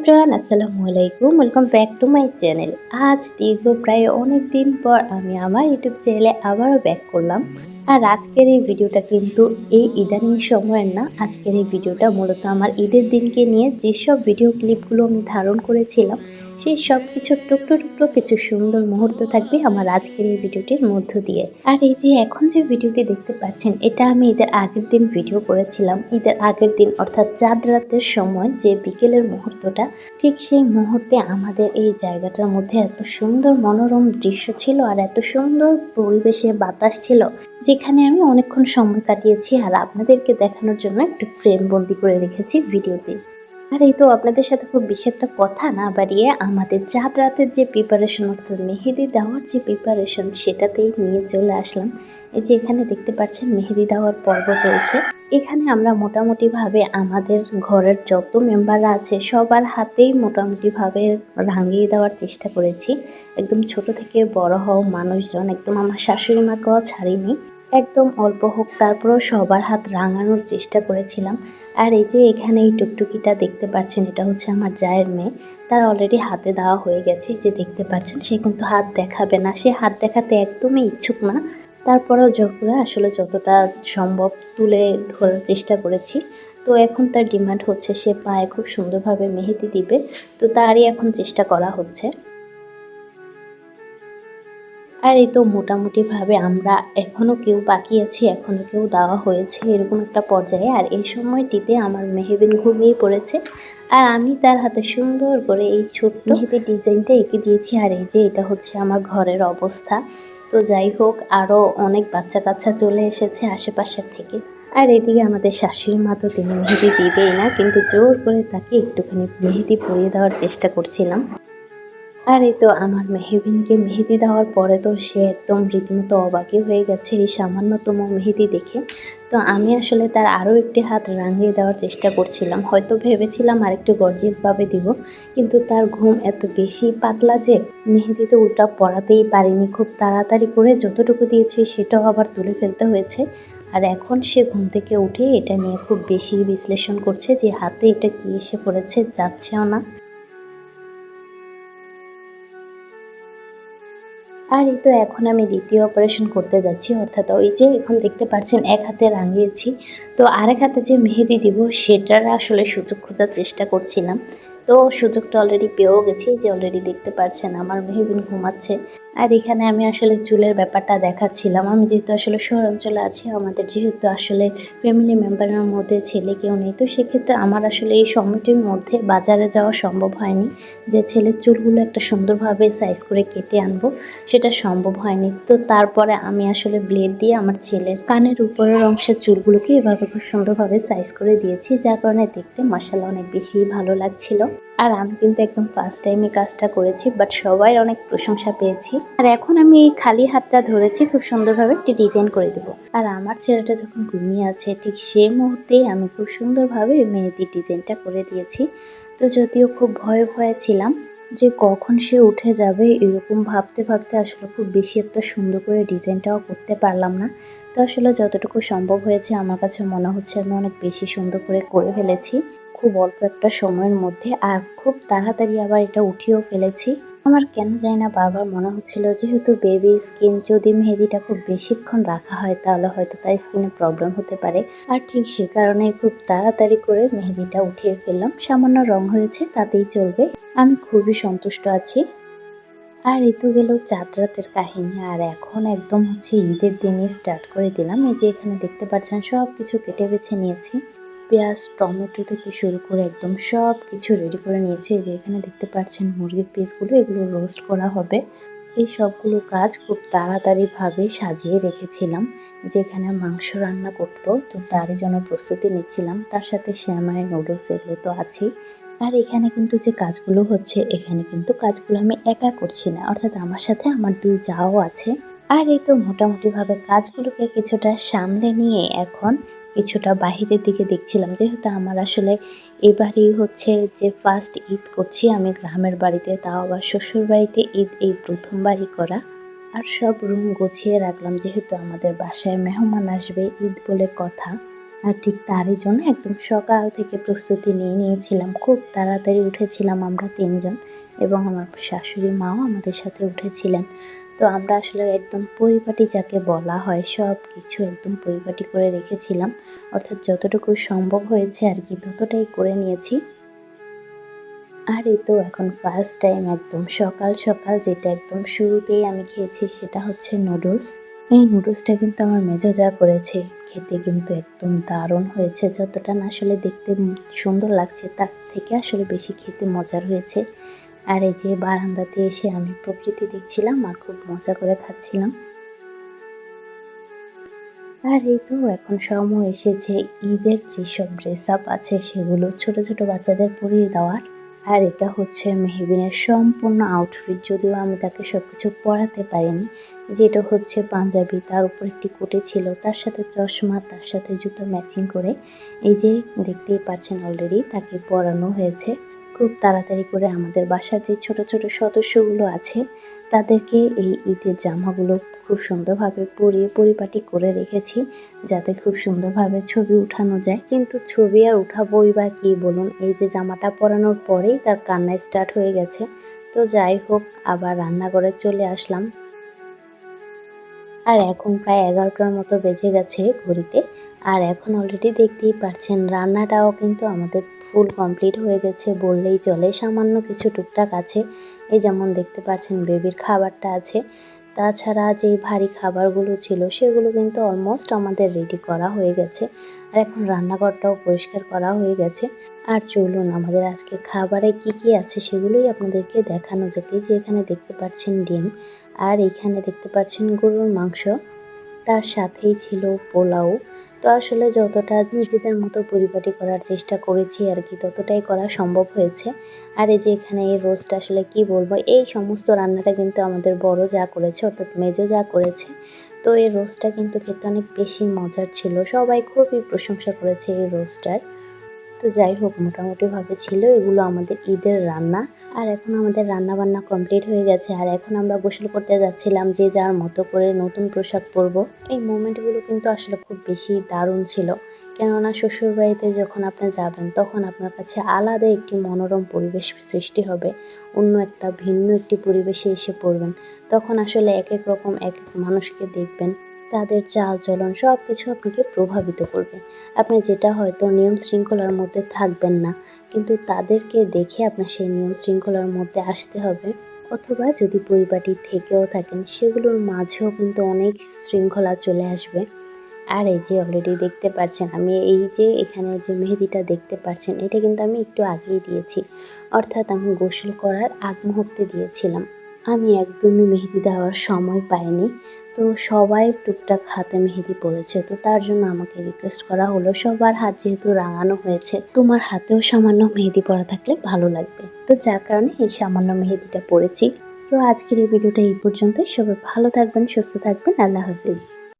Everyone আসসালামু আলাইকুম। Welcome back to my channel আজ দীর্ঘ প্রায় অনেক দিন পর আমি আমার ইউটিউব চ্যানেলে আবারও ব্যাক করলাম। আর আজকের এই ভিডিওটা কিন্তু এই ইদানিং সময়ের না, আজকের এই ভিডিওটা মূলত আমার ঈদের দিনকে নিয়ে যেসব ভিডিও ক্লিপগুলো আমি ধারণ করেছিলাম, সেই সব কিছু টুকটো টুকটো কিছু সুন্দর মুহূর্ত থাকবে আমার আজকের এই ভিডিওটির মধ্য দিয়ে। আর এই যে এখন যে ভিডিওটি দেখতে পাচ্ছেন, এটা আমি ঈদের আগের দিন ভিডিও করেছিলাম। ঈদের আগের দিন অর্থাৎ চাঁদ রাতের সময় যে বিকেলের মুহূর্তটা, ঠিক সেই মুহূর্তে আমাদের এই জায়গাটার মধ্যে এত সুন্দর মনোরম দৃশ্য ছিল আর এত সুন্দর পরিবেশে বাতাস ছিল যেখানে আমি অনেকক্ষণ সময় কাটিয়েছি আর আপনাদেরকে দেখানোর জন্য একটু ফ্রেম বন্দি করে রেখেছি ভিডিওতে। আর এই তো আপনাদের সাথে খুব বেশি একটা কথা না বাড়িয়ে আমাদের চাঁদ রাতের যে প্রিপারেশন অর্থাৎ মেহেদি দেওয়ার যে প্রিপারেশন সেটাতেই নিয়ে চলে আসলাম। এই যে এখানে দেখতে পাচ্ছেন মেহেদি দেওয়ার পর্ব চলছে। এখানে আমরা মোটামুটিভাবে আমাদের ঘরের যত মেম্বাররা আছে সবার হাতেই মোটামুটিভাবে রাঙিয়ে দেওয়ার চেষ্টা করেছি। একদম ছোট থেকে বড় হও মানুষজন, একদম আমার শাশুড়ি মাকেও ছাড়িনি। একদম অল্প হোক, তারপরেও সবার হাত রাঙানোর চেষ্টা করেছিলাম। আর এই যে এখানে এই টুকটুকিটা দেখতে পাচ্ছেন, এটা হচ্ছে আমার জায়ের মেয়ে। তার অলরেডি হাতে দেওয়া হয়ে গেছে যে দেখতে পাচ্ছেন, সে কিন্তু হাত দেখাবে না। সে হাত দেখাতে একদমই ইচ্ছুক না। তারপরেও জোর আসলে যতটা সম্ভব তুলে ধরার চেষ্টা করেছি, তো এখন তার ডিমান্ড হচ্ছে, সে পায়ে খুব সুন্দরভাবে মেহেদি দিবে। তো তারই এখন চেষ্টা করা হচ্ছে। আর এই তো মোটামুটিভাবে আমরা এখনও কেউ বাকি আছি এখনও কেউ দেওয়া হয়েছে এরকম একটা পর্যায়ে। আর এই সময়টিতে আমার মেহেবিন ঘুমিয়ে পড়েছে আর আমি তার হাতে সুন্দর করে এই ছোট্ট মেহেদির ডিজাইনটা এঁকে দিয়েছি আর এই যে এটা হচ্ছে আমার ঘরের অবস্থা। তো যাই হোক আরও অনেক বাচ্চা কাচ্চা চলে এসেছে আশেপাশের থেকে। আর এদিকে আমাদের শাশুড়ি মা তো তিনি মেহেদি দিবেই না কিন্তু জোর করে তাকে একটুখানি মেহেদি পরিয়ে দেওয়ার চেষ্টা করছিলাম। আর এই তো আমার মেহেবিনকে মেহেদি দেওয়ার পরে তো সে একদম রীতিমতো অবাকই হয়ে গেছে এই সামান্যতম মেহেদি দেখে। তো আমি আসলে তার আরও একটি হাত রাঙিয়ে দেওয়ার চেষ্টা করছিলাম। হয়তো ভেবেছিলাম আরেকটু গর্জিয়াসভাবে দিব, কিন্তু তার ঘুম এত বেশি পাতলা যে মেহেদি তো উল্টা পড়াতেই পারিনি। খুব তাড়াতাড়ি করে যতটুকু দিয়েছি সেটাও আবার তুলে ফেলতে হয়েছে। আর এখন সে ঘুম থেকে উঠে এটা নিয়ে খুব বেশি বিশ্লেষণ করছে যে হাতে এটা কি এসে পড়েছে যাচ্ছেও না। আর এই তো এখন আমি দ্বিতীয় অপারেশন করতে যাচ্ছি, অর্থাৎ ওই যে এখন দেখতে পাচ্ছেন এক হাতে রাঙিয়েছি। তো আরেক হাতে যে মেহেদি দিব সেটার আসলে সুযোগ খোঁজার চেষ্টা করছিলাম। তো সুযোগটা অলরেডি পেয়েও গেছি যে অলরেডি দেখতে পারছেন আমার মেহবিন ঘুমাচ্ছে। আর এখানে আমি আসলে চুলের ব্যাপারটা দেখাচ্ছিলাম। আমি যেহেতু আসলে শহর অঞ্চলে আছি, আমাদের যেহেতু আসলে ফ্যামিলি মেম্বারের মধ্যে ছেলে কেউ নেই, তো সেক্ষেত্রে আমার আসলে এই সময়টির মধ্যে বাজারে যাওয়া সম্ভব হয়নি। যে ছেলের চুলগুলো একটা সুন্দরভাবে সাইজ করে কেটে আনব, সেটা সম্ভব হয়নি। তো তারপরে আমি আসলে ব্লেড দিয়ে আমার ছেলের কানের উপরের অংশের চুলগুলোকে এভাবে খুব সুন্দরভাবে সাইজ করে দিয়েছি, যার কারণে দেখতে মশালা অনেক বেশি ভালো লাগছিল। আর আমি কিন্তু একদম ফার্স্ট টাইমে কাজটা করেছি বাট সবাই অনেক প্রশংসা পেয়েছি। আর এখন আমি এই খালি হাতটা ধরেছি, খুব সুন্দরভাবে একটি ডিজাইন করে দেব। আর আমার ছেলেটা যখন ঘুমিয়ে আছে, ঠিক সে মুহূর্তেই আমি খুব সুন্দরভাবে মেহেদির ডিজাইনটা করে দিয়েছি। তো যদিও খুব ভয়ে ভয়ে ছিলাম যে কখন সে উঠে যাবে, এরকম ভাবতে ভাবতে আসলে খুব বেশি একটা সুন্দর করে ডিজাইনটাও করতে পারলাম না। তো আসলে যতটুকু সম্ভব হয়েছে, আমার কাছে মনে হচ্ছে আমি অনেক বেশি সুন্দর করে করে ফেলেছি। খুব অল্প একটা সময়ের মধ্যে আর খুব তাড়াতাড়ি আবার এটা উঠিয়েও ফেলেছি। আমার কেন জানি না বারবার মনে হচ্ছিল যেহেতু বেবি স্কিন যদি মেহেদিটা খুব বেশিক্ষণ রাখা হয় তাহলে হয়তো তার স্কিনে প্রবলেম হতে পারে। আর ঠিক সে কারণে খুব তাড়াতাড়ি করে মেহেদিটা উঠিয়ে ফেললাম। সামান্য রং হয়েছে, তাতেই চলবে। আমি খুবই সন্তুষ্ট আছি। আর এই তো গেল চাঁদ কাহিনী। আর এখন একদম হচ্ছে ঈদের দিনই স্টার্ট করে দিলাম। এই যে এখানে দেখতে পাচ্ছেন সব কিছু কেটে বেছে নিয়েছি। পেঁয়াজ, টমেটো থেকে শুরু করে একদম সব কিছু রেডি করে নিয়েছি। যে এখানে দেখতে পাচ্ছেন মুরগির পিসগুলো এগুলো রোস্ট করা হবে। এই সবগুলো কাজ খুব তাড়াতাড়িভাবে সাজিয়ে রেখেছিলাম। যেখানে মাংস রান্না করব, তো তারই জন্য প্রস্তুতি নিচ্ছিলাম। তার সাথে শ্যামায় নুডলস এগুলো তো আছেই। আর এখানে কিন্তু যে কাজগুলো হচ্ছে, এখানে কিন্তু কাজগুলো আমি একা করছি না। অর্থাৎ আমার সাথে আমার দুই যাও আছে। আর এই তো মোটামুটিভাবে কাজগুলোকে কিছুটা সামলে নিয়ে এখন কিছুটা বাহিরের দিকে দেখছিলাম, যেহেতু আমার আসলে এবারেই হচ্ছে যে ফার্স্ট ঈদ করছি, আমি গ্রামের বাড়িতে, তাও আবার শ্বশুর বাড়িতে ঈদ, এই প্রথমবারই করা। আর সব রুম গুছিয়ে রাখলাম, যেহেতু আমাদের বাসায় মেহমান আসবে, ঈদ বলে কথা। আর ঠিক তারই জন্য একদম সকাল থেকে প্রস্তুতি নিয়ে নিয়েছিলাম, খুব তাড়াতাড়ি উঠেছিলাম আমরা তিনজন এবং আমার শাশুড়ি মাও আমাদের সাথে উঠেছিলেন। তো আমরা আসলে একদম পরিপাটি যাকে বলা হয় সব কিছু একদম পরিপাটি করে রেখেছিলাম। অর্থাৎ যতটুকু সম্ভব হয়েছে আর কি ততটাই করে নিয়েছি। আর এই তো এখন ফার্স্ট টাইম একদম সকাল সকাল যেটা একদম শুরুতেই আমি খেয়েছি সেটা হচ্ছে নুডলস এই নুডলসটা কিন্তু আমার মেজো যা করেছে, খেতে কিন্তু একদম দারুণ হয়েছে। যতটা না আসলে দেখতে সুন্দর লাগছে, তার থেকে আসলে বেশি খেতে মজার হয়েছে। আর এই যে বারান্দাতে এসে আমি প্রকৃতি দেখছিলাম আর খুব মজা করে খাচ্ছিলাম। আর এই তো এখন সময় এসেছে ঈদের যেসব ড্রেস আপ আছে সেগুলো ছোট ছোট বাচ্চাদের পরিয়ে দেওয়ার। আর এটা হচ্ছে মেহবিনের সম্পূর্ণ আউটফিট যদিও আমি তাকে সব কিছু পরাতে পারিনি। যেটা হচ্ছে পাঞ্জাবি, তার উপর একটি কোটে ছিল, তার সাথে চশমা, তার সাথে জুতো ম্যাচিং করে। এই যে দেখতেই পাচ্ছেন অলরেডি তাকে পরানো হয়েছে। খুব তাড়াতাড়ি করে আমাদের বাসার যে ছোট ছোট সদস্যগুলো আছে, তাদেরকে এই ঈদের জামাগুলো খুব সুন্দরভাবে পরিয়ে পরিপাটি করে রেখেছি, যাতে খুব সুন্দরভাবে ছবি উঠানো যায়। কিন্তু ছবি আর উঠাবই বা কী বলুন, এই যে জামাটা পরানোর পরেই তার কান্না স্টার্ট হয়ে গেছে। তো যাই হোক, আবার রান্নাঘরে চলে আসলাম। আর এখন প্রায় এগারোটার মতো বেজে গেছে ঘড়িতে। আর এখন অলরেডি দেখতেই পারছেন, রান্নাটাও কিন্তু আমাদের ফুল কমপ্লিট হয়ে গেছে বললেই চলে। সামান্য কিছু টুকটাক আছে। এই যেমন দেখতে পাচ্ছেন বেবির খাবারটা আছে। তাছাড়া যে ভারী খাবারগুলো ছিল, সেগুলো কিন্তু অলমোস্ট আমাদের রেডি করা হয়ে গেছে। আর এখন রান্নাঘরটাও পরিষ্কার করা হয়ে গেছে। আর চলুন, আমাদের আজকে খাবারে কি কি আছে সেগুলোই আপনাদেরকে দেখানো যাবে যে এখানে দেখতে পাচ্ছেন ডিম, আর এখানে দেখতে পাচ্ছেন গরুর মাংস। তার সাথেই ছিল পোলাও। তো আসলে যতটা নিজেদের মতো পরিপাটি করার চেষ্টা করেছি আর কি, ততটাই করা সম্ভব হয়েছে। আর এই যে এখানে এই রোস্ট আসলে কি বলব, এই সমস্ত রান্নাটা কিন্তু আমাদের বড় যা করেছে, অর্থাৎ মেজো যা করেছে, তো এই রোস্টটা কিন্তু খেতে অনেক বেশি মজার ছিল। সবাই খুবই প্রশংসা করেছে এই রোস্টটার তো যাই হোক, মোটামুটিভাবে ছিল। এগুলো আমাদের ঈদের রান্না। আর এখন আমাদের রান্না বান্না কমপ্লিট হয়ে গেছে। আর এখন আমরা গোসল করতে যাচ্ছিলাম যে যার মতো করে নতুন পোশাক পরব। এই মোমেন্টগুলো কিন্তু আসলে খুব বেশি দারুণ ছিল। কেননা শ্বশুরবাড়িতে যখন আপনি যাবেন, তখন আপনার কাছে আলাদা একটি মনোরম পরিবেশ সৃষ্টি হবে। অন্য একটা, ভিন্ন একটি পরিবেশে এসে পড়বেন। তখন আসলে এক এক রকম, এক এক মানুষকে দেখবেন। তাদের চাল চলন সব কিছু আপনাকে প্রভাবিত করবে। আপনি যেটা হয়তো নিয়ম শৃঙ্খলার মধ্যে থাকবেন না, কিন্তু তাদেরকে দেখে আপনার সেই নিয়ম শৃঙ্খলার মধ্যে আসতে হবে। অথবা যদি পরিপাটি থেকেও থাকেন, সেগুলোর মাঝেও কিন্তু অনেক শৃঙ্খলা চলে আসবে। আর এই যে অলরেডি দেখতে পাচ্ছেন আমি এই যে এখানে যে মেহেদিটা দেখতে পাচ্ছেন এটা কিন্তু আমি একটু আগেই দিয়েছি। অর্থাৎ আমি গোসল করার আগ মুহূর্তে দিয়েছিলাম। আমি একদমই মেহেদি দেওয়ার সময় পাইনি। তো সবাই টুকটাক হাতে মেহেদি পড়েছে তো তার জন্য আমাকে রিকোয়েস্ট করা হলো, সবার হাত যেহেতু রাঙানো হয়েছে, তোমার হাতেও সামান্য মেহেদি পরা থাকলে ভালো লাগবে। তো যার কারণে এই সামান্য মেহেদিটা পড়েছি সো আজকের এই ভিডিওটা এই পর্যন্তই, সবাই ভালো থাকবেন, সুস্থ থাকবেন, আল্লাহ হাফিজ।